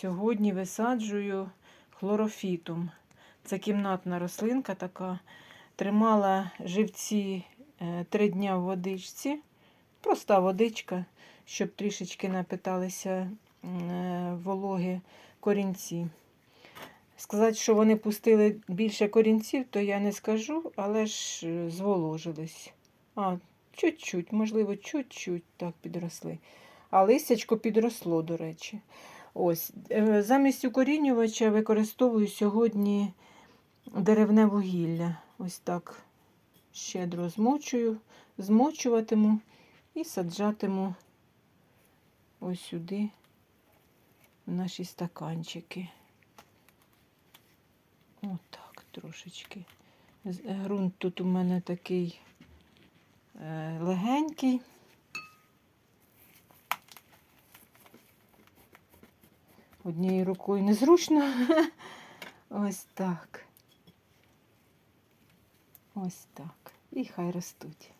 Сьогодні висаджую хлорофітум. Це кімнатна рослинка така. Тримала живці е, три дня в водичці. Проста водичка, щоб трішечки напиталися е, вологи корінці. Сказати, що вони пустили більше корінців, то я не скажу, але ж е, зволожились. А, чуть-чуть, можливо, чуть-чуть так підросли. А листячко підросло, до речі. Ось, е, замість укорінювача використовую сьогодні деревне вугілля. Ось так щедро змочую, змочуватиму і саджатиму ось сюди в наші стаканчики. Отак трошечки. З- е, тут у мене такий е, легенький. Однією рукою незручно. Ось так. Ось так. І хай ростуть.